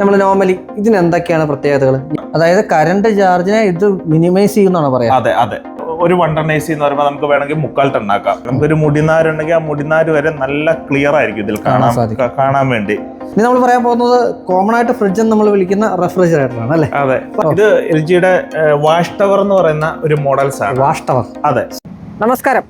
നമ്മൾ നോർമലി ഇതിന് എന്തൊക്കെയാണ് പ്രത്യേകതകൾ അതായത് കറണ്ട് ചാർജിനെ ഇത് മിനിമൈസ് ചെയ്യുന്നതാണ് പറയാ? അതെ അതെ. ഒരു വൺ ടൺ എ സി എന്ന് പറയുമ്പോൾ നമുക്ക് വേണമെങ്കിൽ മുക്കാൽ ടൺ ആക്കാം. നമുക്കൊരു മുടിനാരുണ്ടെങ്കിൽ ആ മുടിനാര് വരെ നല്ല ക്ലിയർ ആയിരിക്കും ഇതിൽ കാണാൻ. കാണാൻ വേണ്ടി. ഇനി നമ്മൾ പറയാൻ പോകുന്നത് കോമൺ ആയിട്ട് ഫ്രിഡ്ജ് എന്ന് നമ്മൾ വിളിക്കുന്ന റെഫ്രിജറേറ്റർ ആണ് അല്ലേ? അതെ. ഇത് എൽ ജിയുടെ വാഷ് ടവർ എന്ന് പറയുന്ന ഒരു മോഡൽസ് ആണ്. വാഷ് ടവർ അതെ. നമസ്കാരം.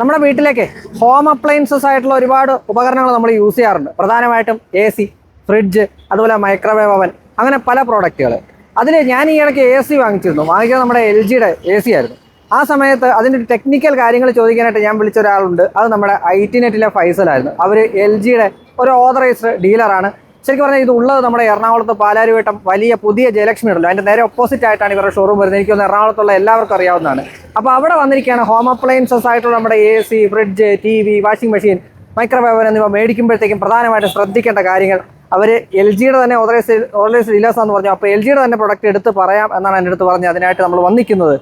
നമ്മുടെ വീട്ടിലേക്ക് ഹോം അപ്ലയൻസസ് ആയിട്ടുള്ള ഒരുപാട് ഉപകരണങ്ങൾ നമ്മൾ യൂസ് ചെയ്യാറുണ്ട്. പ്രധാനമായിട്ടും എ സി ഫ്രിഡ്ജ് അതുപോലെ മൈക്രോവേവ് അവൻ അങ്ങനെ പല പ്രോഡക്റ്റുകൾ അതിൽ ഞാൻ ഈ ഇടയ്ക്ക് എ സി വാങ്ങിച്ചിരുന്നു. വാങ്ങിച്ചത് നമ്മുടെ എൽ ജിയുടെ എ സി ആയിരുന്നു. ആ സമയത്ത് അതിന്റെ ടെക്നിക്കൽ കാര്യങ്ങൾ ചോദിക്കാനായിട്ട് ഞാൻ വിളിച്ച ഒരാളുണ്ട്. അത് നമ്മുടെ ഐ ടി നെറ്റിലെ ഫൈസലായിരുന്നു അവർ എൽ ജിയുടെ ഒരു ഓതറൈസ്ഡ് ഡീലറാണ് ശരിക്കും പറഞ്ഞാൽ ഇത് ഉള്ളത് നമ്മുടെ എറണാകുളത്ത് പാലാരിവട്ടം വലിയ പുതിയ ജയലക്ഷ്മി ഉണ്ടല്ലോ. അതിന്റെ നേരെ ഓപ്പോസിറ്റ് ആയിട്ടാണ് ഇവരുടെ ഷോറൂം വരുന്നത്. എനിക്കൊന്ന് എറണാകുളത്തുള്ള എല്ലാവർക്കും അറിയാവുന്നതാണ്. അപ്പോൾ അവിടെ വന്നിരിക്കുകയാണ് ഹോം അപ്ലയൻസസ് ആയിട്ടുള്ള നമ്മുടെ A C fridge T V washing machine microwave oven എന്നിവ മേടിക്കുമ്പോഴത്തേക്കും പ്രധാനമായിട്ടും ശ്രദ്ധിക്കേണ്ട കാര്യങ്ങൾ അവർ എൽ ജിയുടെ തന്നെ ഓതറൈസ് ഓതറൈസ് ഡീലേഴ്സ് എന്ന് പറഞ്ഞു. അപ്പോൾ എൽ ജിയുടെ തന്നെ പ്രൊഡക്റ്റ് എടുത്ത് പറയാം എന്നാണ് എന്റെ അടുത്ത് പറഞ്ഞത് അതിനായിട്ട് നമ്മൾ വന്നിരിക്കുന്നത്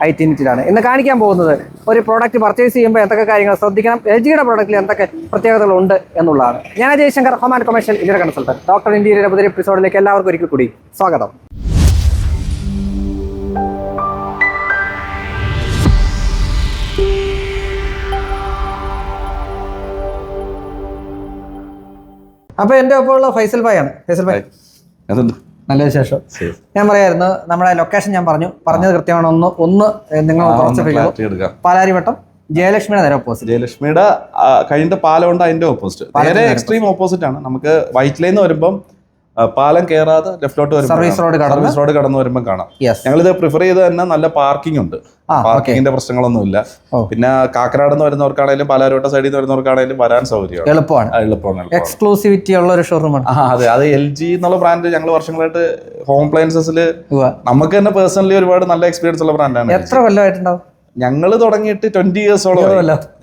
ഐ ടി നെറ്റിലാണ് ഇന്ന് കാണിക്കാൻ പോകുന്നത് ഒരു പ്രോഡക്റ്റ് പർച്ചേസ് ചെയ്യുമ്പോൾ എന്തൊക്കെ കാര്യങ്ങൾ ശ്രദ്ധിക്കണം എൽ ജിയുടെ പ്രോഡക്റ്റിൽ എന്തൊക്കെ പ്രത്യേകതകളുണ്ട് എന്നുള്ളതാണ്. ഞാൻ Jayashankar home and commercial Indian consultant doctor ഇന്ത്യയിലെ പുതിയ എപ്പിസോഡിലേക്ക് എല്ലാവർക്കും ഒരിക്കൽ കൂടി സ്വാഗതം. അപ്പോൾ എന്റെ ഒപ്പം ഉള്ള ഫൈസൽ ഭായ്. ആണ് ഫൈസൽ ഭായ് നല്ല വിശേഷം. ഞാൻ പറയായിരുന്നു നമ്മുടെ ലൊക്കേഷൻ ഞാൻ പറഞ്ഞു. പറഞ്ഞത് കൃത്യമാണ്. ഒന്ന് ഒന്ന് നിങ്ങൾ കുറച്ച് പാലാരിവട്ടം ജയലക്ഷ്മിയുടെ നേരെ ഓപ്പോസിറ്റ് ജയലക്ഷ്മിയുടെ കഴിഞ്ഞ പാലം ഉണ്ട് അതിന്റെ ഓപ്പോസിറ്റ് നേരെ എക്സ്ട്രീം ഓപ്പോസിറ്റ് ആണ്. നമുക്ക് വൈറ്റ് ലൈൻ വരുമ്പം പാലം കയറാതെ ലെഫ്റ്റിലോട്ട് വരുമ്പോൾ സർവീസ് റോഡ് കടന്ന്? സർവീസ് റോഡ് കടന്നു വരുമ്പോൾ കാണാം. ഇത് പ്രിഫർ ചെയ്ത് തന്നെ നല്ല പാർക്കിംഗ് ഉണ്ട്. പാർക്കിങ്ങിന്റെ പ്രശ്നങ്ങളൊന്നുമില്ല. പിന്നെ കാക്കനാട് നിന്ന് വരുന്നവർക്കാണെങ്കിലും പാലാരോട്ട സൈഡിൽ നിന്ന് വരുന്നവർക്കാണെങ്കിലും വരാൻ സൗകര്യമാണ്. എളുപ്പമാണ്. എളുപ്പമാണ്. എക്സ്ക്ലൂസിവിറ്റി ഉള്ള ഒരു ഷോറൂമാണ് അതെ. അത് എൽ ജി എന്നുള്ള ബ്രാൻഡ് ഞങ്ങൾ വർഷങ്ങളായിട്ട് ഹോം അപ്ലയൻസസിൽ നമുക്ക് തന്നെ പേഴ്സണലി ഒരുപാട് നല്ല എക്സ്പീരിയൻസ് ഉള്ള ബ്രാൻഡാണ് എത്ര കൊല്ലമായിട്ടുണ്ടാവും? ഞങ്ങൾ തുടങ്ങിയിട്ട് ട്വന്റി ഇയേഴ്സോളം.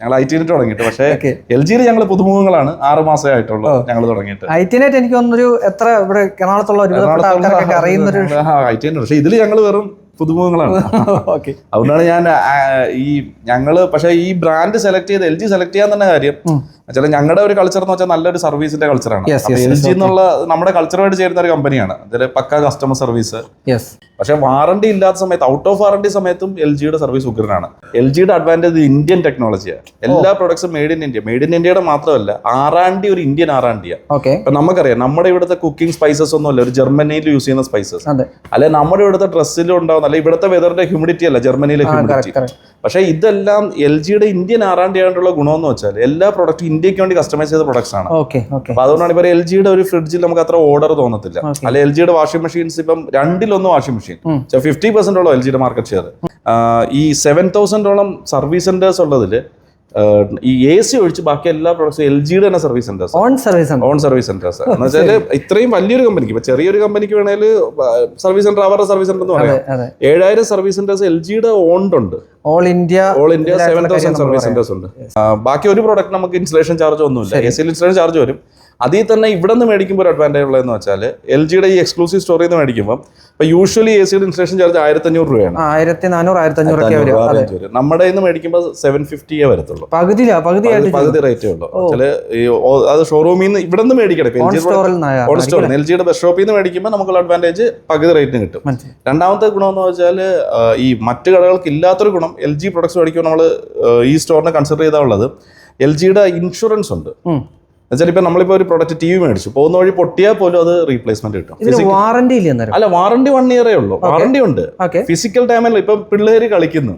ഞങ്ങൾ ഐ ടി തുടങ്ങിയിട്ട്. പക്ഷേ. എൽ ജിയിൽ ഞങ്ങൾ പുതുമുഖങ്ങളാണ്. ആറ് മാസമേ ആയിട്ടുള്ളൂ ഞങ്ങൾ തുടങ്ങിയിട്ട്. ഐ ടി നെറ്റ് എനിക്ക് തോന്നുന്നൊരു എത്ര ഇവിടെ എറണാകുളത്തുള്ള ഒരു ഐ ടി പക്ഷേ ഇതിൽ ഞങ്ങൾ വെറും പുതുമുഖങ്ങളാണ്. ഓക്കെ അതുകൊണ്ടാണ് ഞാൻ ഈ ഞങ്ങൾ പക്ഷെ ഈ ബ്രാൻഡ് സെലക്ട് ചെയ്ത് എൽ ജി സെലക്ട് ചെയ്യാൻ തന്നെ കാര്യം വെച്ചാൽ ഞങ്ങളുടെ ഒരു കൾച്ചർ എന്ന് വെച്ചാൽ നല്ലൊരു സർവീസിന്റെ കൾച്ചറാണ് എൽ ജി എന്നുള്ള നമ്മുടെ കൾച്ചറുമായിട്ട് ചേരുന്ന ഒരു കമ്പനിയാണ് അതിൽ പക്ക കസ്റ്റമർ സർവീസ് പക്ഷെ വാറണ്ടി ഇല്ലാത്ത സമയത്ത് ഔട്ട് ഓഫ് വാറണ്ടി സമയത്തും എൽ ജിയുടെ സർവീസ് ഉഗ്രനാണ്. എൽ ജിയുടെ അഡ്വാന്റേജ് ഇന്ത്യൻ ടെക്നോളജിയാണ് എല്ലാ പ്രൊഡക്ട്സും made in India made in ഇന്ത്യയുടെ മാത്രമല്ല ആറാണ്ടി ഒരു ഇന്ത്യൻ ആറാണ്ടിയാണ് ഓക്കെ ഇപ്പൊ നമുക്കറിയാം നമ്മുടെ ഇവിടുത്തെ കുക്കിംഗ് സ്പൈസസ് ഒന്നുമല്ല ഒരു ജർമ്മനിയിൽ യൂസ് ചെയ്യുന്ന സ്പൈസസ് അല്ലെ നമ്മുടെ ഇവിടുത്തെ ഡ്രസ്സിലും ഉണ്ടാവുന്ന അല്ലെ ഇവിടുത്തെ വെതറിന്റെ ഹ്യൂമിഡിറ്റി അല്ല ജർമ്മനിയിലെ ഹ്യൂമിഡിറ്റി പക്ഷേ ഇതെല്ലാം എൽ ജിയുടെ ഇന്ത്യൻ ആറാണ്ടി ആയിട്ടുള്ള ഗുണമെന്ന് വെച്ചാൽ എല്ലാ പ്രൊഡക്റ്റും ഇന്ത്യയ്ക്ക് വേണ്ടി കസ്റ്റമൈസ് ചെയ്ത പ്രൊഡക്ട്സ് ആണ്. അപ്പൊ അതുകൊണ്ടാണ് ഇപ്പൊ എൽ ജിയുടെ ഒരു ഫ്രിഡ്ജിൽ നമുക്ക് അത്ര ഓർഡർ തോന്നത്തില്ല. അല്ല എൽ ജിയുടെ വാഷിംഗ് മെഷീൻസ് ഇപ്പം രണ്ടിലൊന്ന് വാഷിംഗ് മെഷീൻ. ഫിഫ്റ്റി പെർസെന്റ് ഉള്ളൂ എൽ ജിയുടെ മാർക്കറ്റ് ഷെയർ ഈ സെവൻ തൗസൻഡോളം സർവീസ് സെന്റേഴ്സ് ഉള്ളതിൽ ഈ എ സി ഒഴിച്ച് ബാക്കി എല്ലാ പ്രൊഡക്ട്സും എൽ ജിയുടെ തന്നെ service centres own service centre own service centres എന്ന് വെച്ചാൽ ഇത്രയും വലിയൊരു കമ്പനിക്ക് ഇപ്പൊ ചെറിയൊരു കമ്പനിക്ക് വേണേൽ സർവീസ് സെന്റർ അവരുടെ സർവീസ് സെന്റർ എന്ന് പറയാം. ഏഴായിരം സർവീസ് സെന്റേഴ്സ് എൽ ജിയുടെ ഓൺഡ് ഉണ്ട്. All India all India seven thousand service centres ഉണ്ട്. ബാക്കി ഒരു പ്രോഡക്റ്റ് നമുക്ക് ഇൻസ്റ്റലേഷൻ ചാർജ് ഒന്നുമില്ല. എ സിയിൽ ഇൻസ്റ്റലേഷൻ ചാർജ് വരും. അതിൽ തന്നെ ഇവിടെ നിന്ന് മേടിക്കുമ്പോൾ ഒരു അഡ്വാന്റേജ് ഉള്ളതെന്ന് വെച്ചാൽ എൽ ജിയുടെ ഈ എക്സ്ക്ലൂസീവ് സ്റ്റോറിൽ നിന്ന് മേടിക്കുമ്പോൾ ഇപ്പൊ യൂഷ്വലി എ സിയുടെ ഇൻസ്റ്റലേഷൻ ചാർജ് ആയിരത്തി അഞ്ഞൂറ് രൂപയാണ്. ആയിരത്തി നാനൂറ് ആയിരത്തി അഞ്ഞൂറ്. നമ്മുടെ നിന്ന് മേടിക്കുമ്പോൾ സെവൻ ഫിഫ്റ്റിയേ വരത്തുള്ളൂ. പകുതി പകുതി- പകുതി റേറ്റേ ഉള്ളൂ. ഈ അത് ഷോറൂമിൽ നിന്ന് ഇവിടെ നിന്ന് മേടിക്കണം. ഓൺ സ്റ്റോറിൽ എൽ ജിയുടെ ബസ് ഷോപ്പിൽ നിന്ന് മേടിക്കുമ്പോൾ നമുക്കുള്ള അഡ്വാന്റേജ് പകുതി റേറ്റിന് കിട്ടും. രണ്ടാമത്തെ ഗുണമെന്ന് വെച്ചാൽ ഈ മറ്റ് കടകൾക്ക് ഇല്ലാത്തൊരു ഗുണം എൽ ജി പ്രൊഡക്ട്സ് മേടിക്കുമ്പോൾ നമ്മൾ ഈ സ്റ്റോറിനെ കൺസിഡർ ചെയ്താൽ ഉള്ളത്. എൽ ജിയുടെ ഇൻഷുറൻസ് ഉണ്ട്. എന്നുവെച്ചാൽ ഇപ്പൊ നമ്മളിപ്പോ ഒരു പ്രൊഡക്റ്റ് ടി വി മേടിച്ചു. പോകുന്ന വഴി പൊട്ടിയാൽ പോലും അത് റീപ്ലേസ്മെന്റ് കിട്ടും. അന്നേരം? അല്ല വാറണ്ടി വൺ ഇയറേ ഉള്ളൂ. വാറണ്ടി ഉണ്ട്. ഫിസിക്കൽ ടൈമിൽ ഇപ്പൊ പിള്ളേര് കളിക്കുന്നു.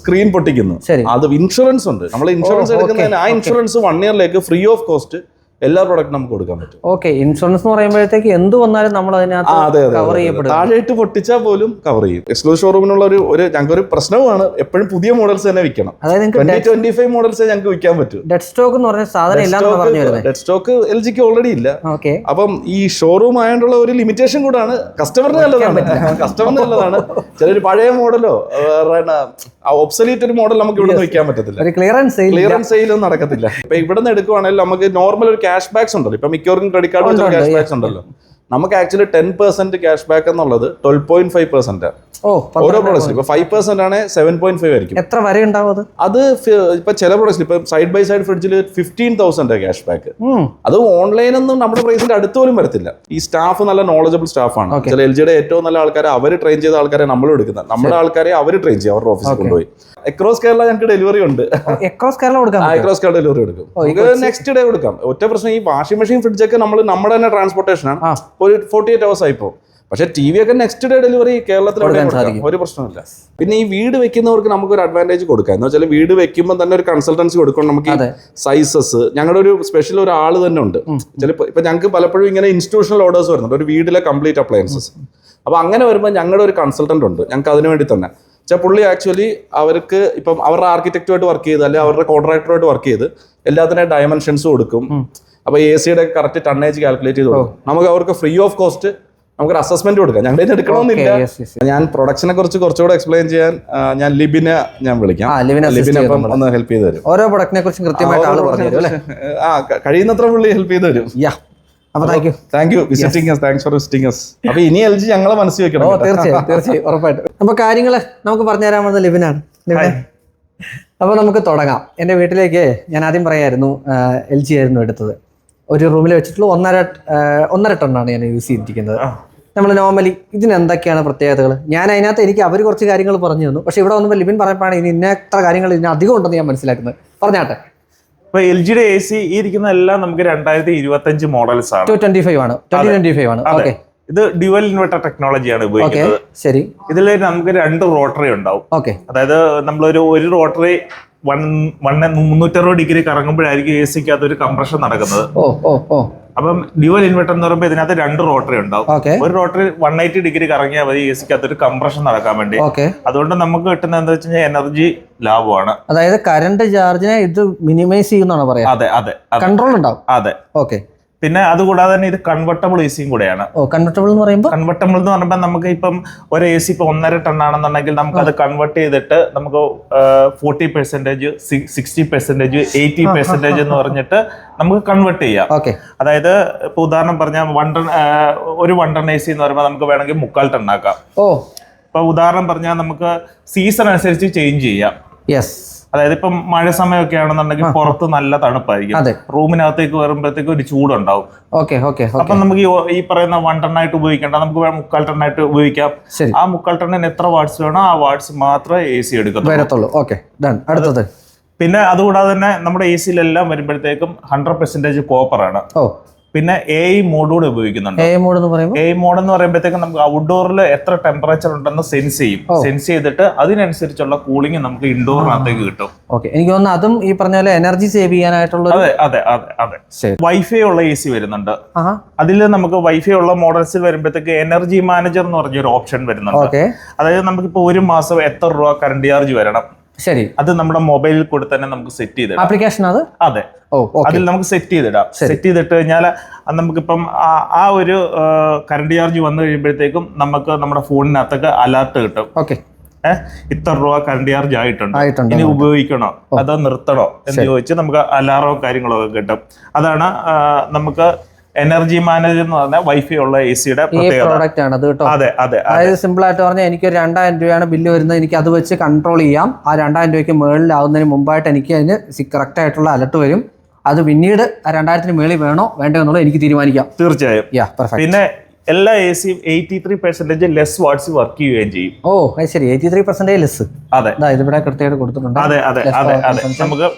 സ്ക്രീൻ പൊട്ടിക്കുന്നു. അത് ഇൻഷുറൻസ് ഉണ്ട്. നമ്മൾ ഇൻഷുറൻസ് എടുക്കുന്നതിന് ആ ഇൻഷുറൻസ് വൺ ഇയറിലേക്ക് ഫ്രീ ഓഫ് കോസ്റ്റ് എല്ലാ പ്രൊഡക്റ്റും നമുക്ക് കൊടുക്കാൻ പറ്റും. ഓക്കെ ഇൻഷുറൻസ് എന്ന് പറയുമ്പോഴത്തേക്ക് എന്ത് വന്നാലും നമ്മൾ അതിനകത്ത് കവർ ചെയ്യപ്പെടും. താഴെയിട്ട് പൊട്ടിച്ചാൽ പോലും കവർ ചെയ്യും. എക്സ്ക്ലൂസീവ് ഷോറൂമിനുള്ള ഒരു ഒരു ഞങ്ങൾക്ക് ഒരു പ്രശ്നവുമാണ് എപ്പോഴും പുതിയ മോഡൽസ് തന്നെ വിൽക്കണം. അതായത് ട്വന്റി ഫൈവ് മോഡൽസ് ഞങ്ങൾക്ക് വിൽക്കാൻ പറ്റും. ഡെഡ് സ്റ്റോക്ക് എന്ന് പറഞ്ഞ സാധനം പറഞ്ഞു ഡെഡ് സ്റ്റോക്ക് എൽ ജിക്ക് ഓൾറെഡി ഇല്ല. ഓക്കെ അപ്പം ഈ ഷോറൂം ആയതുകൊണ്ടുള്ള ഒരു ലിമിറ്റേഷൻ കൂടാണ് കസ്റ്റമറിന് നല്ലതാണ്. കസ്റ്റമറിന് നല്ലതാണ്. ചിലൊരു പഴയ മോഡലോ ഒബ്സലീറ്റ് ഒരു മോഡൽ നമുക്ക് ഇവിടെ നിന്ന് വിൽക്കാൻ പറ്റത്തില്ല. ക്ലിയറൻസ് സെയിൽ സെയിലൊന്നും നടക്കത്തില്ല. ഇപ്പൊ ഇവിടെ നിന്ന് എടുക്കുവാണെങ്കിൽ നമുക്ക് നോർമൽ ഒരു ക്യാഷ് ബാക്സ് ഉണ്ടല്ലോ. ഇപ്പൊ മിക്കവർക്കും ക്രെഡിറ്റ് കാർഡ് ക്യാഷ്. ബാക്സ് ഉണ്ടല്ലോ. നമുക്ക് actually ten percent cash back എന്നുള്ളത് ട്വൽവ് പോയിന്റ് ഫൈവ് പെർസെന്റ് ഓരോ പ്രോഡക്റ്റിൽ ഇപ്പൊ ഫൈവ് പെർസെന്റ് ആണ് സെവൻ പോയിന്റ് ഫൈവ് ആയിരിക്കും. എത്ര വരെ ഉണ്ടാവും അത്? ഇപ്പൊ ചില പ്രോഡക്റ്റിൽ ഇപ്പൊ സൈഡ് ബൈ സൈഡ് ഫ്രിഡ്ജിൽ ഫിഫ്റ്റീൻ തൗസൻഡ് ക്യാഷ് ബാക്ക് അത് ഓൺലൈനൊന്നും നമ്മുടെ പ്രൈസിന്റെ അടുത്ത് പോലും വരത്തില്ല. ഈ സ്റ്റാഫ് നല്ല നോളജബിൾ സ്റ്റാഫാണ് ആണ്. ചില എൽ ജിയുടെ ഏറ്റവും നല്ല ആൾക്കാരെ അവർ ട്രെയിൻ ചെയ്ത ആൾക്കാരെ നമ്മൾ എടുക്കുന്നത് നമ്മുടെ ആൾക്കാരെ അവർ ട്രെയിൻ ചെയ്യും അവരുടെ ഓഫീസിൽ കൊണ്ടുപോയി. അക്രോസ് കേരള ഞങ്ങൾക്ക് ഡെലിവറി ഉണ്ട്. എക്രോസ് കേരള കൊടുക്കാം. എക്രോസ് അക്രോസ് കേരള ഡെലിവറി എടുക്കും നെക്സ്റ്റ് ഡേ കൊടുക്കാം. ഒറ്റ പ്രശ്നം ഈ വാഷിംഗ് മെഷീൻ ഫ്രിഡ്ജൊക്കെ നമ്മൾ നമ്മുടെ തന്നെ ട്രാൻസ്പോർട്ടേഷൻ ആണ്. ഒരു ഫോർട്ടി എയ്റ്റ് അവേഴ്സ് ആയിപ്പോ. പക്ഷേ ടി വി ഒക്കെ നെക്സ്റ്റ് ഡേ ഡെലിവറി കേരളത്തിൽ. ഒരു പ്രശ്നമില്ല പിന്നെ ഈ വീട് വെക്കുന്നവർക്ക് നമുക്ക് ഒരു അഡ്വാന്റേജ് കൊടുക്കാം. എന്ന് വെച്ചാൽ വീട് വെക്കുമ്പോൾ തന്നെ ഒരു കൺസൾട്ടൻസി കൊടുക്കണം. നമുക്ക് സൈസസ് ഞങ്ങളുടെ ഒരു സ്പെഷ്യൽ ഒരു ആൾ തന്നെ ഉണ്ട്. ചിലപ്പോൾ ഇപ്പൊ ഞങ്ങൾക്ക് പലപ്പോഴും ഇങ്ങനെ ഇൻസ്റ്റിറ്റ്യൂഷണൽ ഓർഡേഴ്സ് വരുന്നുണ്ട്. ഒരു വീടിലെ കംപ്ലീറ്റ് അപ്ലയൻസസ് അപ്പൊ അങ്ങനെ വരുമ്പോൾ ഞങ്ങളുടെ ഒരു കൺസൾട്ടന്റ് ഉണ്ട്. ഞങ്ങൾക്ക് അതിനു വേണ്ടി തന്നെ. വെച്ചാൽ പുള്ളി ആക്ച്വലി അവർക്ക് ഇപ്പം അവരുടെ ആർക്കിടെക്റ്റുമായിട്ട് വർക്ക് ചെയ്ത് അല്ലെങ്കിൽ അവരുടെ കോൺട്രാക്ടറുമായിട്ട് വർക്ക് ചെയ്ത് എല്ലാത്തിനും ഡയമെൻഷൻസ് കൊടുക്കും. അപ്പൊ എ സിയുടെ കറക്റ്റ് ടണ്ണേജ് കാൽക്കുലേറ്റ് ചെയ്ത് കൊടുക്കും. നമുക്ക് അവർക്ക് ഫ്രീ ഓഫ് കോസ്റ്റ് നമുക്കൊരു അസസ്മെന്റ് കൊടുക്കാം. ഞങ്ങളുടെ എടുക്കണമെന്നില്ല. ഞാൻ പ്രൊഡക്ഷനെ കുറിച്ച് കുറച്ചുകൂടെ എക്സ്പ്ലെയിൻ ചെയ്യാൻ ഞാൻ ലിബിനെ ഞാൻ വിളിക്കാം. ലിബിനെ അപ്പം ഒന്ന് ഹെൽപ്പ് ചെയ്ത് തരും. ഓരോ പ്രൊഡക്റ്റിനെ കുറിച്ച് കൃത്യമായിട്ട് ആൾ പറഞ്ഞു തരും അല്ലേ? ആ കഴിയുന്നത്ര പുള്ളി ഹെൽപ്പ് ചെയ്ത് തരും. Thank you visiting us. Thanks for visiting അപ്പൊ ഇനി എൽ ജി ഞങ്ങളെ മനസ്സിൽ ഓ വെക്കണം തീർച്ചയായും തീർച്ചയായും. ഉറപ്പായിട്ടും. അപ്പൊ കാര്യങ്ങൾ നമുക്ക് പറഞ്ഞു വന്നത് ലിബിനാണ്. ലിബിനെ. അപ്പൊ നമുക്ക് തുടങ്ങാം. എന്റെ വീട്ടിലേക്ക് ഞാൻ ആദ്യം പറയായിരുന്നു എൽ ജി ആയിരുന്നു എടുത്തത്. ഒരു റൂമിൽ വെച്ചിട്ടുള്ള ഒന്നര ഒന്നര ടണ്ണാണ് ഞാൻ യൂസ് ചെയ്തിരിക്കുന്നത്. നമ്മൾ നോർമലി ഇതിന് എന്തൊക്കെയാണ് പ്രത്യേകതകൾ ഞാൻ അതിനകത്ത് എനിക്ക് അവർ കുറച്ച് കാര്യങ്ങൾ പറഞ്ഞു തന്നു. പക്ഷെ ഇവിടെ വന്നപ്പോൾ ലിബിൻ പറഞ്ഞപ്പോഴാണ് ഇനി ഇന്ന എത്ര കാര്യങ്ങൾ ഇതിന് അധികം ഉണ്ടെന്ന് ഞാൻ മനസ്സിലാക്കുന്നത്. പറഞ്ഞാട്ടെ. ഇപ്പൊ എൽ ജിയുടെ എ സി ഈ ഇരിക്കുന്ന എല്ലാം നമുക്ക് രണ്ടായിരത്തി ഇരുപത്തി അഞ്ച് മോഡൽസ് ആണ്. ടു ട്വന്റി ഫൈവ് ആണ്. ട്വന്റി ട്വന്റി ഫൈവ് ആണ്. ഓക്കെ ഇത് ഡ്യുവൽ ഇൻവെർട്ടർ ടെക്നോളജിയാണ് ആണ് ഉപയോഗിക്കുന്നത്. ശരി. ഇതിൽ നമുക്ക് രണ്ട് റോട്ടറി ഉണ്ടാവും. ഓക്കെ അതായത് നമ്മളൊരു ഒരു റോട്ടറി വൺ വൺ മുന്നൂറ്ററുപത് ഡിഗ്രി കറങ്ങുമ്പോഴായിരിക്കും എ സിക്ക് അതൊരു കംപ്രഷൻ നടക്കുന്നത്. അപ്പം ഡ്യുവൽ ഇൻവെർട്ടർ എന്ന് പറയുമ്പോൾ ഇതിനകത്ത് രണ്ട് റോട്ടറി ഉണ്ടാവും. ഒരു റോട്ടറി വൺ എയ്റ്റി ഡിഗ്രി കറങ്ങിയാൽ മതി എ സിക്ക് അതൊരു കംപ്രഷൻ നടക്കാൻ വേണ്ടി. ഓക്കെ. അതുകൊണ്ട് നമുക്ക് കിട്ടുന്ന എന്താ വെച്ച് കഴിഞ്ഞാൽ എനർജി ലാഭമാണ്. അതായത് കറണ്ട് ചാർജിനെ ഇത് മിനിമൈസ് ചെയ്യുന്നതാണ് പറയാം? അതെ അതെ കൺട്രോൾ ഉണ്ടാവും. അതെ. ഓക്കെ. പിന്നെ അതുകൂടാതെ തന്നെ ഇത് കൺവെർട്ടബിൾ എ സിയും കൂടെയാണ്. ഓ കൺവെർട്ടബിൾ എന്ന് പറയുമ്പോൾ കൺവെർട്ടബിൾ എന്ന് പറയുമ്പോൾ നമുക്ക് ഇപ്പം ഒരു എ സി ഇപ്പൊ ഒന്നര ടൺ ആണെന്നുണ്ടെങ്കിൽ നമുക്ക് അത് കൺവെർട്ട് ചെയ്തിട്ട് നമുക്ക് forty percentage sixty percentage eighty percentage എന്ന് പറഞ്ഞിട്ട് നമുക്ക് കൺവെർട്ട് ചെയ്യാം. ഓക്കെ. അതായത് ഇപ്പൊ ഉദാഹരണം പറഞ്ഞാൽ വൺ ടൺ ഒരു വൺ ടൺ എ സി എന്ന് പറയുമ്പോൾ നമുക്ക് വേണമെങ്കിൽ മുക്കാൽ ടൺ ആക്കാം. ഓ. ഇപ്പൊ ഉദാഹരണം പറഞ്ഞാൽ നമുക്ക് സീസൺ അനുസരിച്ച് ചേഞ്ച് ചെയ്യാം. യെസ് അതായത് ഇപ്പം മഴ സമയമൊക്കെ ആണെന്നുണ്ടെങ്കിൽ പുറത്ത് നല്ല തണുപ്പായിരിക്കും. റൂമിനകത്തേക്ക് വരുമ്പോഴത്തേക്ക് ഒരു ചൂടുണ്ടാവും. ഓക്കെ ഓക്കെ അപ്പൊ നമുക്ക് ഈ പറയുന്ന വൺ ടൺ ആയിട്ട് ഉപയോഗിക്കേണ്ട നമുക്ക് മുക്കാൽ ടൺ ആയിട്ട് ഉപയോഗിക്കാം. ആ മുക്കാൽ ടണ്ണിന് എത്ര വാട്സ് വേണോ ആ വാട്സ് മാത്രമേ എ സി എടുക്കത്തുള്ളൂ ഓക്കെ അടുത്തത്. പിന്നെ അതുകൂടാതെ തന്നെ നമ്മുടെ എ സിയിലെല്ലാം വരുമ്പോഴത്തേക്കും ഹൺഡ്രഡ് പെർസെന്റേജ് കോപ്പർ ആണ്. പിന്നെ എ ഐ മോഡൂടെ ഉപയോഗിക്കുന്നുണ്ട്. എ മോഡ് എന്ന് പറയുമ്പോൾ എ ഐ മോഡ് എന്ന് പറയുമ്പോഴത്തേക്കും നമുക്ക് ഔട്ട്ഡോറിൽ എത്ര ടെമ്പറേച്ചർ ഉണ്ടെന്ന് സെൻസ് ചെയ്യും. സെൻസ് ചെയ്തിട്ട് അതിനനുസരിച്ചുള്ള കൂളിംഗ് നമുക്ക് ഇൻഡോറിനകത്തേക്ക് കിട്ടും. ഓക്കെ എനിക്ക് തോന്നുന്നു അതും ഈ പറഞ്ഞ പോലെ എനർജി സേവ് ചെയ്യാനായിട്ടുള്ള അതെ അതെ അതെ അതെ. വൈഫൈ ഉള്ള എ സി വരുന്നുണ്ട് അതിൽ നമുക്ക് വൈഫൈ ഉള്ള മോഡൽസിൽ വരുമ്പോഴത്തേക്ക് എനർജി മാനേജർ എന്ന് പറഞ്ഞൊരു ഓപ്ഷൻ വരുന്നുണ്ട്. അതായത് നമുക്കിപ്പോൾ ഒരു മാസം എത്ര രൂപ കറണ്ട് ചാർജ് വരണം? ശരി. അത് നമ്മുടെ മൊബൈലിൽ കൂടെ തന്നെ നമുക്ക് സെറ്റ് ചെയ്തിടാം. ആപ്ലിക്കേഷൻ അത്? അതെ. അതിൽ നമുക്ക് സെറ്റ് ചെയ്തിടാം. സെറ്റ് ചെയ്തിട്ട് കഴിഞ്ഞാൽ നമുക്കിപ്പം ആ- ഒരു കറണ്ട് ചാർജ് വന്നു കഴിയുമ്പോഴത്തേക്കും നമുക്ക് നമ്മുടെ ഫോണിനകത്തൊക്കെ അലർട്ട് കിട്ടും. ഓക്കെ ഇത്ര രൂപ കറണ്ട് ചാർജ് ആയിട്ടുണ്ട്. ആയിട്ടുണ്ട് ഇനി ഉപയോഗിക്കണോ? അതോ നിർത്തണോ? എന്ന് ചോദിച്ച് നമുക്ക് അലാറോ കാര്യങ്ങളോ ഒക്കെ കിട്ടും. അതാണ് നമുക്ക് എനർജി മാനേജർ എന്ന് പറഞ്ഞാൽ വൈഫൈ ഉള്ള എ സിയുടെ പ്രോഡക്റ്റ് ആണ് അത് കേട്ടോ. അതെ അതെ അതെ. അതായത് സിമ്പിൾ ആയിട്ട് പറഞ്ഞാൽ എനിക്ക് ഒരു രണ്ടായിരം രൂപയാണ് ബില്ല് വരുന്നത് എനിക്ക് അത് വെച്ച് കൺട്രോൾ ചെയ്യാം. ആ രണ്ടായിരം രൂപയ്ക്ക് മുകളിലാവുന്നതിന് മുമ്പായിട്ട് എനിക്ക് അതിന് കറക്റ്റ് ആയിട്ടുള്ള അലർട്ട് വരും. അത് പിന്നീട് ആ രണ്ടായിരത്തിന് മേളിൽ വേണോ വേണ്ടോ എന്നുള്ളത് എനിക്ക് തീരുമാനിക്കാം. തീർച്ചയായും. പിന്നെ എല്ലാ എ സിയും eighty three percentage less watts work ചെയ്യുകയും ചെയ്യും. ഓ ശരി. എയ്റ്റി ത്രീ പെർസെന്റേജ് ലെസ് അതെ ഇവിടെ കൃത്യമായിട്ട് കൊടുത്തിട്ടുണ്ട്. അതെ അതെ അതെ അതെ. നമുക്ക്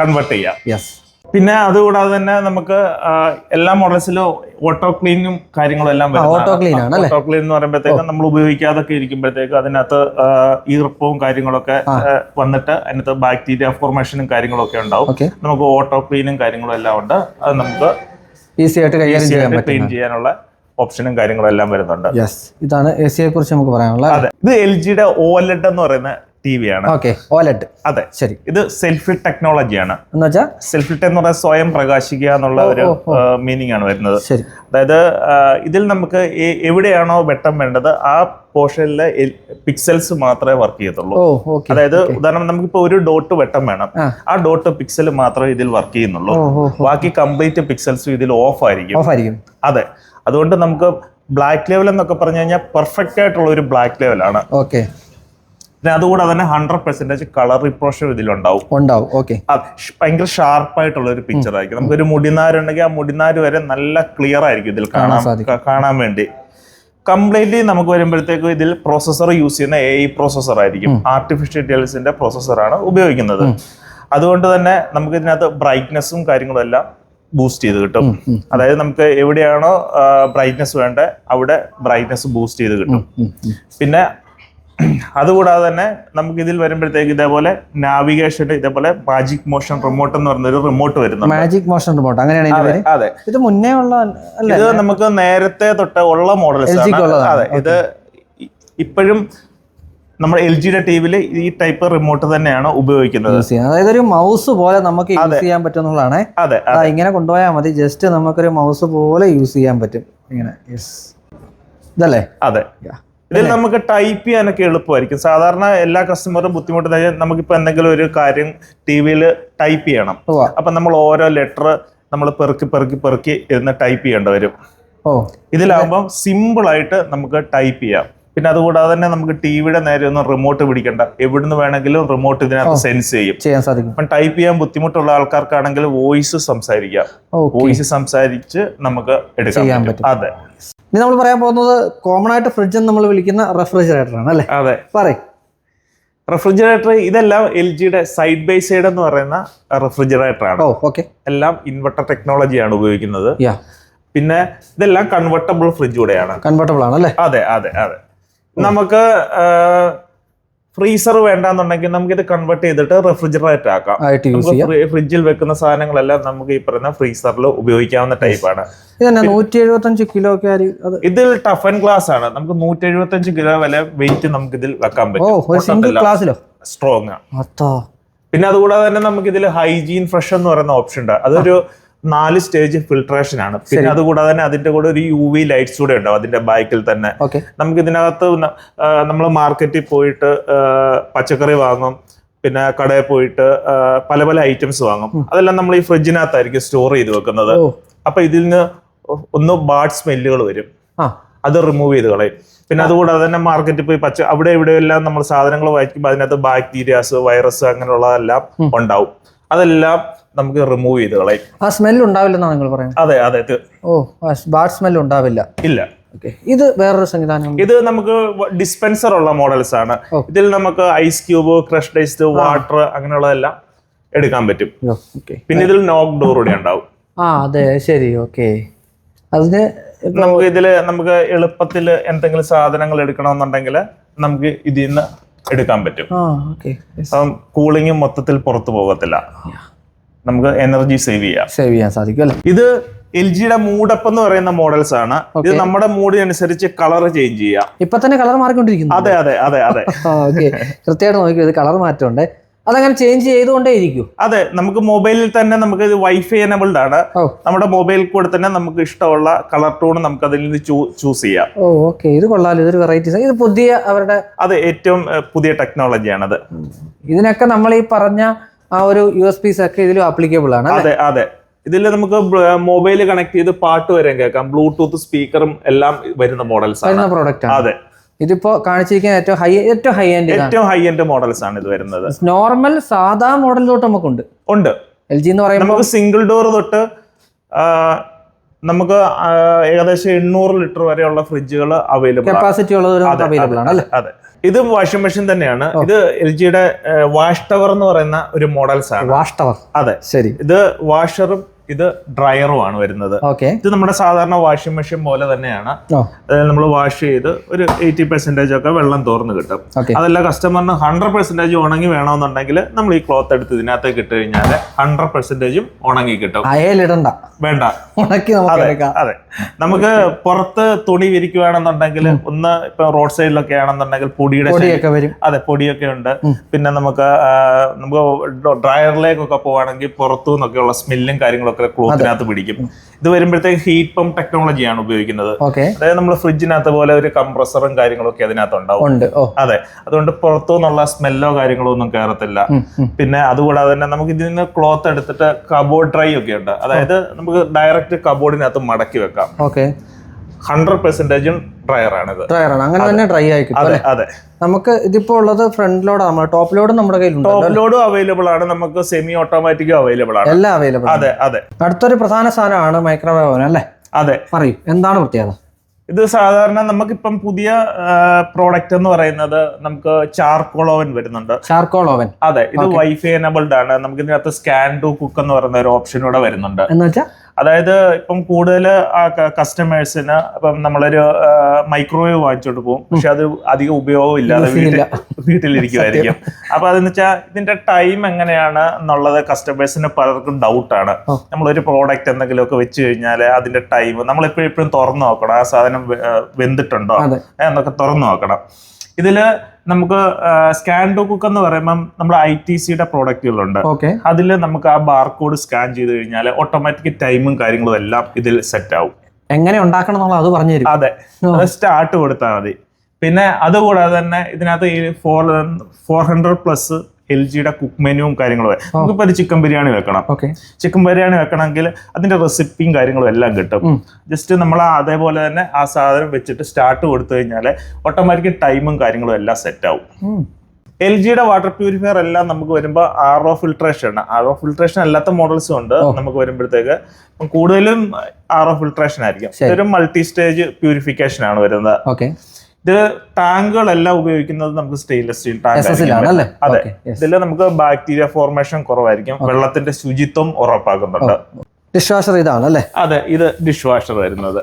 കൺവേർട്ട് ചെയ്യാം. യെസ് പിന്നെ അതുകൂടാതെ തന്നെ നമുക്ക് എല്ലാ മോഡൽസിലും ഓട്ടോ ക്ലീനും കാര്യങ്ങളും എല്ലാം ഓട്ടോ ക്ലീൻ ആണ്? ഓട്ടോ ക്ലീൻ എന്ന് പറയുമ്പോഴത്തേക്ക് നമ്മൾ ഉപയോഗിക്കാതൊക്കെ ഇരിക്കുമ്പോഴത്തേക്ക് അതിനകത്ത് ഈർപ്പവും കാര്യങ്ങളൊക്കെ വന്നിട്ട് അതിനകത്ത് ബാക്ടീരിയ ഫോർമേഷനും കാര്യങ്ങളൊക്കെ ഉണ്ടാവും. നമുക്ക് ഓട്ടോ ക്ലീനും കാര്യങ്ങളും എല്ലാം ഉണ്ട്. അത് നമുക്ക് ഈസി ആയിട്ട് ക്ലീൻ ചെയ്യാനുള്ള ഓപ്ഷനും കാര്യങ്ങളും എല്ലാം വരുന്നുണ്ട്. ഇതാണ് എ സിയെ കുറിച്ച് നമുക്ക് പറയാനുള്ളത് അതെ. ഇത് എൽ ജിയുടെ ഓലഡ് എന്ന് പറയുന്ന ടി വി ആണ് ഓക്കെ ഓലറ്റ് അതെ. ശരി. ഇത് സെൽഫി ടെക്നോളജിയാണ്. എന്ന് വെച്ചാൽ സെൽഫി എന്ന് പറഞ്ഞാൽ സ്വയം പ്രകാശിക്കുക എന്നുള്ള ഒരു മീനിങ് ആണ് വരുന്നത്. ശരി. അതായത് ഇതിൽ നമുക്ക് എവിടെയാണോ വെട്ടം വേണ്ടത് ആ പോർഷനിലെ പിക്സൽസ് മാത്രമേ വർക്ക് ചെയ്യത്തുള്ളൂ. അതായത് ഉദാഹരണം നമുക്കിപ്പോൾ ഒരു ഡോട്ട് വെട്ടം വേണം. ആ. ഡോട്ട് പിക്സൽ മാത്രമേ ഇതിൽ വർക്ക് ചെയ്യുന്നുള്ളൂ. ബാക്കി കംപ്ലീറ്റ് പിക്സൽസും ഇതിൽ ഓഫ് ആയിരിക്കും. ഓഫ് ആയിരിക്കും. അതെ. അതുകൊണ്ട് നമുക്ക് ബ്ലാക്ക് ലെവൽ എന്നൊക്കെ പറഞ്ഞു കഴിഞ്ഞാൽ പെർഫെക്റ്റ് ആയിട്ടുള്ള ഒരു ബ്ലാക്ക് ലെവലാണ് ഓക്കെ. പിന്നെ അതുകൂടെ തന്നെ ഹൺഡ്രഡ് പെർസെന്റേജ് കളർ റിപ്രോഷൻ ഇതിലുണ്ടാവും. ഉണ്ടാവും. ഓക്കെ ഭയങ്കര ഷാർപ്പായിട്ടുള്ള ഒരു പിക്ചർ ആയിരിക്കും. നമുക്ക് നമുക്കൊരു മുടിനാരുണ്ടെങ്കിൽ ആ മുടിനാര് വരെ നല്ല ക്ലിയർ ആയിരിക്കും ഇതിൽ കാണാൻ കാണാൻ വേണ്ടി. കംപ്ലീറ്റ്ലി നമുക്ക് വരുമ്പോഴത്തേക്കും ഇതിൽ പ്രോസസ്സർ യൂസ് ചെയ്യുന്ന എ ഐ പ്രോസസ്സർ ആയിരിക്കും. ആർട്ടിഫിഷ്യൽ ഇന്റലിജൻസിന്റെ പ്രോസസ്സറാണ് ഉപയോഗിക്കുന്നത്. അതുകൊണ്ട് തന്നെ നമുക്ക് ഇതിനകത്ത് ബ്രൈറ്റ്നെസ്സും കാര്യങ്ങളും എല്ലാം ബൂസ്റ്റ് ചെയ്ത് കിട്ടും. അതായത് നമുക്ക് എവിടെയാണോ ബ്രൈറ്റ്നെസ് വേണ്ടത് അവിടെ ബ്രൈറ്റ്നെസ് ബൂസ്റ്റ് ചെയ്ത് കിട്ടും. പിന്നെ അതുകൂടാതെ തന്നെ നമുക്ക് ഇതിൽ വരുമ്പോഴത്തേക്ക് ഇതേപോലെ നാവിഗേഷൻ ഇതേപോലെ മാജിക് മോഷൻ റിമോട്ട് എന്ന് പറഞ്ഞൊരു റിമോട്ട് വരുന്നുണ്ട്. മാജിക് മോഷൻ റിമോട്ട് അങ്ങനെയാണ് അതെ ഇത് മുന്നേ ഉള്ള ഇത് നമുക്ക് നേരത്തെ തൊട്ട് ഉള്ള മോഡൽസ് LG അതെ ഇത് ഇപ്പോഴും നമ്മുടെ എൽ ജിയുടെ ടി വിയിൽ ഈ ടൈപ്പ് റിമോട്ട് തന്നെയാണ് ഉപയോഗിക്കുന്നത്. അതായത് ഒരു മൗസ് പോലെ നമുക്ക് യൂസ് ചെയ്യാൻ പറ്റുന്നതാണ് അതാ ഇങ്ങനെ കൊണ്ടുപോയാൽ മതി. ജസ്റ്റ് നമുക്കൊരു മൗസ് പോലെ യൂസ് ചെയ്യാൻ പറ്റും. ഇങ്ങനെ. യെസ് ഇതല്ലേ? അതെ. ഇതിൽ നമുക്ക് ടൈപ്പ് ചെയ്യാനൊക്കെ എളുപ്പമായിരിക്കും. സാധാരണ എല്ലാ കസ്റ്റമറും ബുദ്ധിമുട്ട് നമുക്കിപ്പോ എന്തെങ്കിലും ഒരു കാര്യം ടി വിയിൽ ടൈപ്പ് ചെയ്യണം. അപ്പം നമ്മൾ ഓരോ ലെറ്റർ നമ്മൾ പെറുക്കി പെറുക്കി പെറുക്കി ഇരുന്ന് ടൈപ്പ് ചെയ്യേണ്ടി വരും. ഓ. ഇതിലാകുമ്പോൾ സിമ്പിൾ ആയിട്ട് നമുക്ക് ടൈപ്പ് ചെയ്യാം. പിന്നെ അതുകൂടാതെ തന്നെ നമുക്ക് ടിവിയുടെ നേരെ ഒന്നും റിമോട്ട് പിടിക്കണ്ട. എവിടുന്ന് വേണമെങ്കിലും റിമോട്ട് ഇതിനകത്ത് സെൻസ് ചെയ്യും. ചെയ്യാൻ സാധിക്കും. ഇപ്പം ടൈപ്പ് ചെയ്യാൻ ബുദ്ധിമുട്ടുള്ള ആൾക്കാർക്കാണെങ്കിൽ വോയിസ് സംസാരിക്കാം. വോയിസ് സംസാരിച്ച് നമുക്ക് എടുക്കാം പറ്റും. അതെ. ഇനി നമ്മൾ പറയാൻ പോകുന്നത് കോമൺ ആയിട്ട് ഫ്രിഡ്ജ് എന്ന് നമ്മൾ വിളിക്കുന്ന റെഫ്രിജറേറ്റർ ആണ് അല്ലേ? അതെ. പറയും. റെഫ്രിജറേറ്റർ ഇതെല്ലാം എൽ ജിയുടെ സൈഡ് ബൈ സൈഡ് എന്ന് പറയുന്ന റെഫ്രിജറേറ്റർ ആണ്. ഓക്കെ എല്ലാം ഇൻവെർട്ടർ ടെക്നോളജിയാണ് ഉപയോഗിക്കുന്നത്. പിന്നെ ഇതെല്ലാം കൺവെർട്ടബിൾ ഫ്രിഡ്ജ് കൂടെയാണ്. കൺവെർട്ടബിൾ ആണ് അല്ലേ? അതെ അതെ അതെ. നമുക്ക് ഫ്രീസർ വേണ്ടാന്നുണ്ടെങ്കിൽ നമുക്ക് ഇത് കൺവേർട്ട് ചെയ്തിട്ട് റെഫ്രിജറേറ്റർ ആക്കാം. ഫ്രിഡ്ജിൽ വെക്കുന്ന സാധനങ്ങളെല്ലാം നമുക്ക് ഈ പറയുന്ന ഫ്രീസറിൽ ഉപയോഗിക്കാവുന്ന ടൈപ്പാണ് നൂറ്റി എഴുപത്തഞ്ച് കിലോ ഇതിൽ ടഫ് ആൻഡ് ഗ്ലാസ് ആണ്. നമുക്ക് നൂറ്റി എഴുപത്തി കിലോ വരെ വെയിറ്റ് നമുക്ക് ഇതിൽ വെക്കാൻ പറ്റും. സ്ട്രോങ് ആണ് പിന്നെ അതുകൂടാതെ തന്നെ നമുക്ക് ഇതിൽ ഹൈജീൻ ഫ്രഷ് എന്ന് പറയുന്ന ഓപ്ഷൻ ഉണ്ട്. അതൊരു നാല് സ്റ്റേജ് ഫിൽട്രേഷൻ ആണ്. പിന്നെ അതുകൂടാതെ തന്നെ അതിന്റെ കൂടെ ഒരു യു വി ലൈറ്റ്സ് കൂടെ ഉണ്ടാവും. അതിന്റെ ബാക്കിൽ തന്നെ. നമുക്ക് ഇതിനകത്ത് നമ്മൾ മാർക്കറ്റിൽ പോയിട്ട് പച്ചക്കറി വാങ്ങും. പിന്നെ കടയിൽ പോയിട്ട് പല പല ഐറ്റംസ് വാങ്ങും. അതെല്ലാം നമ്മൾ ഈ ഫ്രിഡ്ജിനകത്തായിരിക്കും സ്റ്റോർ ചെയ്ത് വെക്കുന്നത്. അപ്പൊ ഇതിൽ നിന്ന് ഒന്ന് ബാഡ് സ്മെല്ലുകൾ വരും. അത് റിമൂവ് ചെയ്ത് കളയും. പിന്നെ അതുകൂടാതെ തന്നെ മാർക്കറ്റിൽ പോയി പച്ച അവിടെ ഇവിടെ എല്ലാം നമ്മൾ സാധനങ്ങൾ വായിക്കുമ്പോൾ അതിനകത്ത് ബാക്ടീരിയാസ് വൈറസ് അങ്ങനെയുള്ളതെല്ലാം ഉണ്ടാവും. അതെല്ലാം നമുക്ക് റിമൂവ് ചെയ്ത് കളയും. ആ സ്മെല്ല് ഉണ്ടാവില്ലെന്നാണ് നിങ്ങൾ പറയുന്നത്? അതെ അതെ ഓ ബാഡ് സ്മെൽ ഉണ്ടാവില്ല. ഇല്ല. ഇത് വേറൊരു സംവിധാനം. ഇത് നമുക്ക് ഡിസ്പെൻസർ ഉള്ള മോഡൽസ് ആണ്. ഇതിൽ നമുക്ക് ice cube crushed ice water അങ്ങനെയുള്ളതെല്ലാം എടുക്കാൻ പറ്റും. പിന്നെ ഇതിൽ നോക്ക് ഡോർ കൂടെ ഉണ്ടാവും. ആ അതെ ശരി ഓക്കെ അതിന് നമുക്ക് ഇതിൽ നമുക്ക് എളുപ്പത്തിൽ എന്തെങ്കിലും സാധനങ്ങൾ എടുക്കണമെന്നുണ്ടെങ്കിൽ നമുക്ക് ഇതിൽ നിന്ന് എടുക്കാൻ പറ്റും. കൂളിംഗ് മൊത്തത്തിൽ പുറത്തു പോകത്തില്ല. നമുക്ക് എനർജി സേവ് ചെയ്യാം. സേവ് ചെയ്യാൻ സാധിക്കും അല്ലേ? ഇത് എൽ ജിയുടെ മൂഡപ്പ് എന്ന് പറയുന്ന മോഡൽസ് ആണ്. ഇത് നമ്മുടെ മൂഡിനനുസരിച്ച് കളർ ചേഞ്ച് ചെയ്യാം. ഇപ്പൊ തന്നെ കളർ മാറിക്കൊണ്ടിരിക്കുന്നു. അതെ അതെ അതെ അതെ. ഓക്കെ കൃത്യമായിട്ട് നോക്കി ഇത് കളർ മാറ്റമുണ്ട്. അതങ്ങനെ ചേഞ്ച് ചെയ്തുകൊണ്ടേ ഇരിക്കും അതെ നമുക്ക് മൊബൈലിൽ തന്നെ നമുക്ക് ഇത് വൈഫൈ എനബിൾഡ് ആണ്. നമ്മുടെ മൊബൈൽ കൂടെ തന്നെ നമുക്ക് ഇഷ്ടമുള്ള കളർ ടോൺ നമുക്ക് അതിൽ നിന്ന് ചൂസ് ചെയ്യാം. ഓ ഓക്കെ ഇത് കൊള്ളാലോ. ഇതൊരു വെറൈറ്റി ഇത് പുതിയ അവരുടെ അതെ ഏറ്റവും പുതിയ ടെക്നോളജിയാണത് ഇതിനൊക്കെ നമ്മൾ ഈ പറഞ്ഞ ആ ഒരു യു എസ് പീസ് ഒക്കെ ഇതിലും ആപ്ലിക്കബിൾ ആണ് അതെ അതെ. ഇതിൽ നമുക്ക് മൊബൈൽ കണക്ട് ചെയ്ത് പാട്ട് വരെ കേൾക്കാം. ബ്ലൂടൂത്ത് സ്പീക്കറും എല്ലാം വരുന്ന മോഡൽസ് ആണ്. വരുന്ന പ്രോഡക്റ്റ് ആണ്. അതെ. ഇതിപ്പോ കാണിച്ചിരിക്കുന്ന ഏറ്റവും ഹൈ ഏറ്റവും ഹൈ എൻഡ് ഏറ്റവും ഹൈ എൻഡ് മോഡൽസ് ആണ് ഇത് വരുന്നത്. നോർമൽ സാധാ മോഡൽ തൊട്ട് നമുക്കുണ്ട്. ഉണ്ട്. എൽ ജി എന്ന് പറയുമ്പോൾ നമുക്ക് സിംഗിൾ ഡോർ തൊട്ട് നമുക്ക് ഏകദേശം എണ്ണൂറ് ലിറ്റർ വരെയുള്ള ഫ്രിഡ്ജുകൾ അവൈലബിൾ കപ്പാസിറ്റി ഉള്ളത് അവൈലബിൾ ആണ് അല്ലേ? അതെ. ഇത് വാഷിംഗ് മെഷീൻ തന്നെയാണ്. ഇത് എൽ ജിയുടെ വാഷ് ടവർ എന്ന് പറയുന്ന ഒരു മോഡൽസ് ആണ്. വാഷ് ടവർ അതെ. ശരി. ഇത് വാഷറും ഇത് ഡ്രയറും ആണ് വരുന്നത്. ഇത് നമ്മുടെ സാധാരണ വാഷിംഗ് മെഷീൻ പോലെ തന്നെയാണ്. അതായത് നമ്മൾ വാഷ് ചെയ്ത് ഒരു എയ്റ്റി പെർസെന്റേജ് ഒക്കെ വെള്ളം തോർന്ന് കിട്ടും. അതല്ല കസ്റ്റമറിന് ഹൺഡ്രഡ് പെർസെന്റേജ് ഉണങ്ങി വേണമെന്നുണ്ടെങ്കിൽ നമ്മൾ ഈ ക്ലോത്ത് എടുത്ത് ഇതിനകത്തേക്ക് ഇട്ട് കഴിഞ്ഞാൽ ഹൺഡ്രഡ് പെർസെന്റേജും ഉണങ്ങി കിട്ടും. അയലിടണ്ട. വേണ്ട. ഉണക്കി അതെ നമുക്ക് പുറത്ത് തുണി വിരിക്കുവാണെന്നുണ്ടെങ്കിൽ ഒന്ന് ഇപ്പൊ റോഡ് സൈഡിലൊക്കെ ആണെന്നുണ്ടെങ്കിൽ പൊടിയുടെ അതെ പൊടിയൊക്കെ ഉണ്ട്. പിന്നെ നമുക്ക് നമുക്ക് ഡ്രയറിലേക്കൊക്കെ പോവാണെങ്കിൽ പുറത്തു നിന്നൊക്കെയുള്ള സ്മെല്ലും കാര്യങ്ങളൊക്കെ ക്ലോത്തിനകത്ത് പിടിക്കും. ഇത് വരുമ്പോഴത്തേക്ക് ഹീറ്റ് പമ്പ് ടെക്നോളജിയാണ് ഉപയോഗിക്കുന്നത്. അതായത് നമ്മൾ ഫ്രിഡ്ജിനകത്ത് പോലെ ഒരു കംപ്രസറും കാര്യങ്ങളൊക്കെ അതിനകത്ത് ഉണ്ടാവും. അതെ. അതുകൊണ്ട് പുറത്തു നിന്നുള്ള സ്മെല്ലോ കാര്യങ്ങളോ ഒന്നും കയറത്തില്ല. പിന്നെ അതുകൂടാതെ തന്നെ നമുക്ക് ഇതിൽ നിന്ന് ക്ലോത്ത് എടുത്തിട്ട് കബോർഡ് ഡ്രൈ ഒക്കെ ഉണ്ട്. അതായത് നമുക്ക് ഡയറക്റ്റ് കബോർഡിനകത്ത് മടക്കി വെക്കാം. ഓക്കെ. ഹൺഡ്രഡ് പെർസെന്റേജും ഡ്രയർ ആണ് അങ്ങനെ തന്നെ ഡ്രൈ ആയി അതെ നമുക്ക് ഇതിപ്പോ ഉള്ളത് ഫ്രണ്ട് ലോഡ്. നമ്മൾ ടോപ്പ് ലോഡ് നമ്മുടെ കയ്യിലുണ്ട് ടോപ്പ് ലോഡും അവൈലബിൾ ആണ് നമുക്ക് സെമി ഓട്ടോമാറ്റിക്കും അവൈലബിൾ ആണ് എല്ലാം അവൈലബിൾ അതെ അതെ. അടുത്തൊരു പ്രധാന സാധനമാണ് മൈക്രോവേവ് ഓവൻ അല്ലേ? അതെ. പറയൂ. എന്താണ് പ്രത്യേകത ഇത് സാധാരണ നമുക്കിപ്പം പുതിയ പ്രോഡക്റ്റ് എന്ന് പറയുന്നത് നമുക്ക് ചാർക്കോൾ ഓവൻ വരുന്നുണ്ട്. ചാർക്കോൾ ഓവൻ അതെ ഇത് വൈഫൈ എനബിൾഡ് ആണ്. നമുക്ക് ഇതിനകത്ത് സ്കാൻ ടു കുക്ക് എന്ന് പറയുന്ന ഒരു ഓപ്ഷൻ കൂടെ വരുന്നുണ്ട്. എന്ന് വെച്ചാൽ അതായത് ഇപ്പം കൂടുതൽ ആ കസ്റ്റമേഴ്സിന് ഇപ്പം നമ്മളൊരു മൈക്രോവേവ് വാങ്ങിച്ചോണ്ട് പോകും. പക്ഷെ അത് അധികം ഉപയോഗം ഇല്ലാതെ വീട്ടിൽ വീട്ടിലിരിക്കുമായിരിക്കും അപ്പൊ അതെന്ന് വെച്ചാൽ ഇതിന്റെ ടൈം എങ്ങനെയാണ് എന്നുള്ളത് കസ്റ്റമേഴ്സിന് പലർക്കും ഡൗട്ടാണ്. നമ്മളൊരു പ്രോഡക്റ്റ് എന്തെങ്കിലുമൊക്കെ വെച്ച് കഴിഞ്ഞാൽ അതിന്റെ ടൈം നമ്മൾ എപ്പോഴും എപ്പോഴും തുറന്നു നോക്കണം. ആ സാധനം വെന്തിട്ടുണ്ടോ? എന്നൊക്കെ തുറന്നു നോക്കണം. ഇതിൽ നമുക്ക് സ്കാൻ ടു കുക്ക് എന്ന് പറയുമ്പം നമ്മുടെ ഐ ടി സിയുടെ പ്രോഡക്റ്റുകളുണ്ട് ഓക്കെ അതിൽ നമുക്ക് ആ ബാർകോഡ് സ്കാൻ ചെയ്ത് കഴിഞ്ഞാൽ ഓട്ടോമാറ്റിക് ടൈമും കാര്യങ്ങളും എല്ലാം ഇതിൽ സെറ്റ് ആവും. എങ്ങനെ ഉണ്ടാക്കണം എന്നുള്ളത് അത് പറഞ്ഞു തരും അതെ അത് സ്റ്റാർട്ട് കൊടുത്താൽ മതി. പിന്നെ അതുകൂടാതെ തന്നെ ഇതിനകത്ത് ഈ four four hundred plus L ജിയുടെ കുക്ക് മെനുവും കാര്യങ്ങളും നമുക്കിപ്പോൾ ഒരു ചിക്കൻ ബിരിയാണി വെക്കണം. ഓക്കെ. ചിക്കൻ ബിരിയാണി വെക്കണമെങ്കിൽ അതിന്റെ റെസിപ്പിയും കാര്യങ്ങളും എല്ലാം കിട്ടും. ജസ്റ്റ് നമ്മൾ അതേപോലെ തന്നെ ആ സാധനം വെച്ചിട്ട് സ്റ്റാർട്ട് കൊടുത്തു കഴിഞ്ഞാൽ ഓട്ടോമാറ്റിക് ടൈമും കാര്യങ്ങളും എല്ലാം സെറ്റ് ആവും. എൽ ജിയുടെ വാട്ടർ പ്യൂരിഫയർ എല്ലാം നമുക്ക് വരുമ്പോൾ ആർ ഒ ഫിൽട്രേഷൻ ആണ്. ആർ ഒ ഫിൽട്രേഷൻ അല്ലാത്ത മോഡൽസും ഉണ്ട് നമുക്ക് വരുമ്പോഴത്തേക്ക്. കൂടുതലും ആർ ഒ ഫിൽട്രേഷൻ ആയിരിക്കും. ഇതൊരു മൾട്ടി സ്റ്റേജ് പ്യൂരിഫിക്കേഷൻ ആണ് വരുന്നത്. ഓക്കെ. ഇത് ടാങ്കുകളെല്ലാം ഉപയോഗിക്കുന്നത് നമുക്ക് സ്റ്റെയിൻലെസ് സ്റ്റീൽ ടാങ്ക് അതെ. ഇതെല്ലാം ഇതിൽ നമുക്ക് ബാക്ടീരിയ ഫോർമേഷൻ കുറവായിരിക്കും. വെള്ളത്തിന്റെ ശുചിത്വം ഉറപ്പാക്കുന്നുണ്ട്. ഡിഷ് വാഷർ ഇതാണ് അല്ലേ? അതെ ഇത് ഡിഷ് വാഷർ വരുന്നത്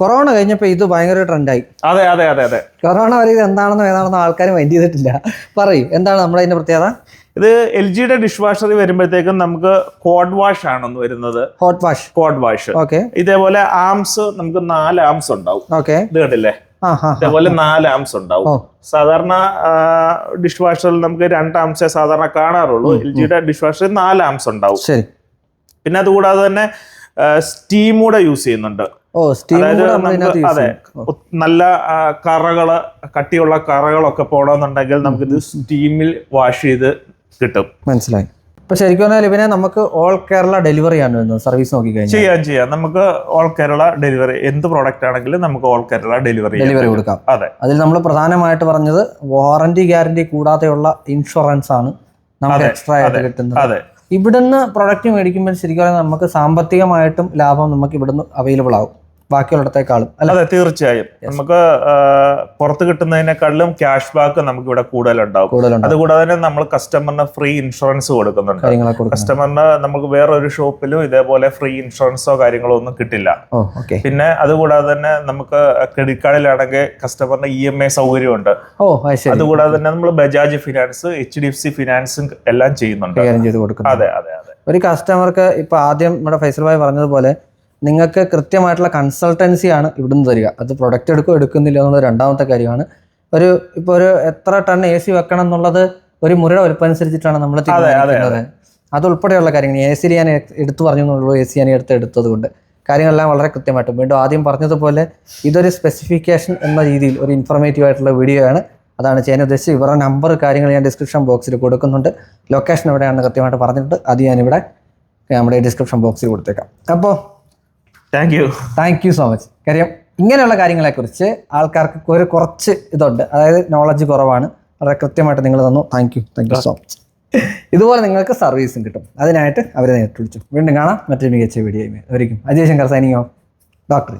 കൊറോണ കഴിഞ്ഞപ്പോൾ ഇത് ഭയങ്കര ട്രെൻഡായി അതെ അതെ അതെ അതെ. കൊറോണ വരെ ഇത് എന്താണെന്നോ ഏതാണെന്നോ ആൾക്കാർ മൈൻഡ് ചെയ്തിട്ടില്ല. പറയൂ എന്താണ് നമ്മൾ അതിന്റെ പ്രത്യേകത? ഇത് എൽ ജിയുടെ ഡിഷ് വാഷർ വരുമ്പോഴത്തേക്കും നമുക്ക് കോഡ് വാഷ് ആണെന്ന് വരുന്നത്. Hot wash cold wash okay ഇതേപോലെ ആംസ് നമുക്ക് നാല് ആംസ് ഉണ്ടാവും. ഓക്കെ ഇത് കണ്ടില്ലേ? ഇതേപോലെ നാല് ആംസ് ഉണ്ടാവും. സാധാരണ ഡിഷ് വാഷറിൽ നമുക്ക് രണ്ട് ആംസേ സാധാരണ കാണാറുള്ളൂ. എൽ ജിയുടെ ഡിഷ് വാഷറിൽ നാല് ആംസ് ഉണ്ടാവും. പിന്നെ അതുകൂടാതെ തന്നെ സ്റ്റീം കൂടെ യൂസ് ചെയ്യുന്നുണ്ട്. അതായത് നമുക്ക് അതെ നല്ല കറകൾ കട്ടിയുള്ള കറകളൊക്കെ പോണമെന്നുണ്ടെങ്കിൽ നമുക്കിത് സ്റ്റീമിൽ വാഷ് ചെയ്ത് കിട്ടും. മനസ്സിലായി. ഇപ്പൊ ശരിക്കും പറഞ്ഞാൽ ഇവനെ നമുക്ക് ഓൾ കേരള ഡെലിവറി ആണ് വരുന്നത്. സർവീസ് നോക്കി കഴിഞ്ഞാൽ. ചെയ്യാം ചെയ്യാം. നമുക്ക് ഓൾ കേരള ഡെലിവറി എന്ത് പ്രോഡക്റ്റ് ആണെങ്കിലും നമുക്ക് ഓൾ കേരള ഡെലിവറി ഡെലിവറി കൊടുക്കാം. അതെ. അതിൽ നമ്മൾ പ്രധാനമായിട്ട് പറഞ്ഞത് വാറന്റി ഗ്യാരണ്ടി കൂടാതെയുള്ള ഇൻഷുറൻസ് ആണ് നമുക്ക് എക്സ്ട്രാ ആയിട്ട്. കിട്ടുന്നത്. അതെ. ഇവിടുന്ന് പ്രൊഡക്റ്റ് മേടിക്കുമ്പോൾ ശരിക്കും പറഞ്ഞാൽ നമുക്ക് സാമ്പത്തികമായിട്ടും ലാഭം നമുക്ക് ഇവിടുന്ന് അവൈലബിൾ ആവും. ബാക്കിയുള്ളിടത്തേക്കാളും അല്ല? അതെ തീർച്ചയായും. നമുക്ക് പുറത്ത് കിട്ടുന്നതിനേക്കാളും ക്യാഷ് ബാക്ക് നമുക്ക് ഇവിടെ കൂടുതലുണ്ടാവും. അതുകൂടാതെ തന്നെ നമ്മൾ കസ്റ്റമറിന് ഫ്രീ ഇൻഷുറൻസ് കൊടുക്കുന്നുണ്ട്. കസ്റ്റമറിന് നമുക്ക് വേറൊരു ഷോപ്പിലും ഇതേപോലെ ഫ്രീ ഇൻഷുറൻസോ കാര്യങ്ങളോ ഒന്നും കിട്ടില്ല. പിന്നെ അതുകൂടാതെ തന്നെ നമുക്ക് ക്രെഡിറ്റ് കാർഡിലാണെങ്കിൽ കസ്റ്റമറിന് ഇ എം ഐ സൗകര്യമുണ്ട്. ഉണ്ട് അതുകൂടാതെ തന്നെ നമ്മൾ Bajaj finance H D F C ഫിനാൻസും എല്ലാം ചെയ്യുന്നുണ്ട്. അതെ അതെ അതെ. ഒരു കസ്റ്റമർക്ക് ഇപ്പൊ ആദ്യം നമ്മുടെ ഫൈസൽ ഭായി പറഞ്ഞതുപോലെ നിങ്ങൾക്ക് കൃത്യമായിട്ടുള്ള കൺസൾട്ടൻസി ആണ് ഇവിടുന്ന് തരിക. അത് പ്രൊഡക്റ്റ് എടുക്കും എടുക്കുന്നില്ല എന്നുള്ള രണ്ടാമത്തെ കാര്യമാണ്. ഒരു ഇപ്പോൾ ഒരു എത്ര ടൺ എ സി വെക്കണം എന്നുള്ളത് ഒരു മുറിയുടെ വലുപ്പം അനുസരിച്ചിട്ടാണ് നമ്മൾ തീരുമാനിക്കുന്നത്. അതുൾപ്പെടെയുള്ള കാര്യങ്ങൾ. എ സി ഞാൻ എടുത്തു പറഞ്ഞു എന്നുള്ളൂ എ സി ഞാൻ എടുത്ത് എടുത്തത് കൊണ്ട്. കാര്യങ്ങളെല്ലാം വളരെ കൃത്യമായിട്ടും. വീണ്ടും ആദ്യം പറഞ്ഞതുപോലെ ഇതൊരു സ്പെസിഫിക്കേഷൻ എന്ന രീതിയിൽ ഒരു ഇൻഫർമേറ്റീവ് ആയിട്ടുള്ള വീഡിയോ ആണ്. അതാണ് ചെയ്യാൻ ഉദ്ദേശിച്ചത്. ഇവരുടെ നമ്പർ കാര്യങ്ങൾ ഞാൻ ഡിസ്ക്രിപ്ഷൻ ബോക്സിൽ കൊടുക്കുന്നുണ്ട്. ലൊക്കേഷൻ എവിടെയാണെന്ന് കൃത്യമായിട്ട് പറഞ്ഞിട്ടുണ്ട്. അത് ഞാനിവിടെ നമ്മുടെ ഡിസ്ക്രിപ്ഷൻ ബോക്സിൽ കൊടുത്തേക്കാം. അപ്പോൾ thank you thank you so much കാര്യം ഇങ്ങനെയുള്ള കാര്യങ്ങളെക്കുറിച്ച് ആൾക്കാർക്ക് ഒരു കുറച്ച് ഇതുണ്ട്. അതായത് നോളജ് കുറവാണ്. വളരെ കൃത്യമായിട്ട് നിങ്ങൾ തന്നു. Thank you thank you so much ഇതുപോലെ നിങ്ങൾക്ക് സർവീസും കിട്ടും. അതിനായിട്ട് അവരെ നേരിട്ട് വിളിച്ചു. വീണ്ടും കാണാം. മറ്റൊരു മികച്ച video ഒരിക്കും Ajay Shankar signing off doctor